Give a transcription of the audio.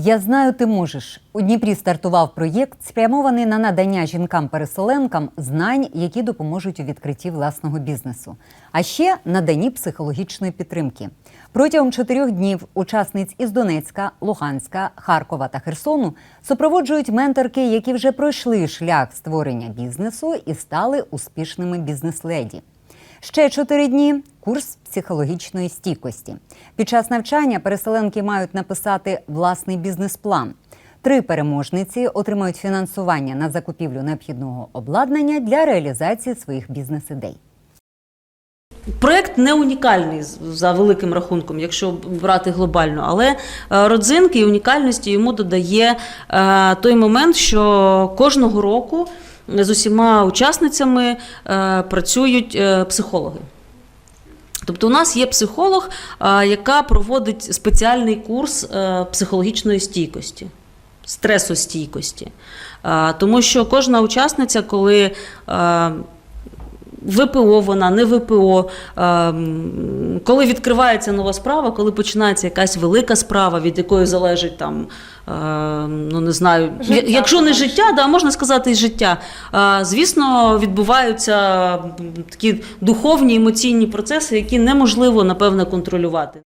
Я знаю, ти можеш. У Дніпрі стартував проєкт, спрямований на надання жінкам-переселенкам знань, які допоможуть у відкритті власного бізнесу, а ще наданні психологічної підтримки. Протягом чотирьох днів учасниць із Донецька, Луганська, Харкова та Херсону супроводжують менторки, які вже пройшли шлях створення бізнесу і стали успішними бізнес-леді. Ще чотири дні курс психологічної стійкості. Під час навчання переселенки мають написати власний бізнес-план. Три переможниці отримають фінансування на закупівлю необхідного обладнання для реалізації своїх бізнес-ідей. Проект не унікальний за великим рахунком, якщо брати глобально, але е, родзинки і унікальності йому додає е, той момент, що кожного року з усіма учасницями е, працюють психологи. Тобто у нас є психолог, яка проводить спеціальний курс психологічної стійкості, стресостійкості. Тому що кожна учасниця, коли ВПО вона, не ВПО. Ем, Коли відкривається нова справа, коли починається якась велика справа, від якої залежить там, ем, ну не знаю, Життя, якщо не життя, да, можна сказати, і життя. Звісно, відбуваються такі духовні емоційні процеси, які неможливо, напевно, контролювати.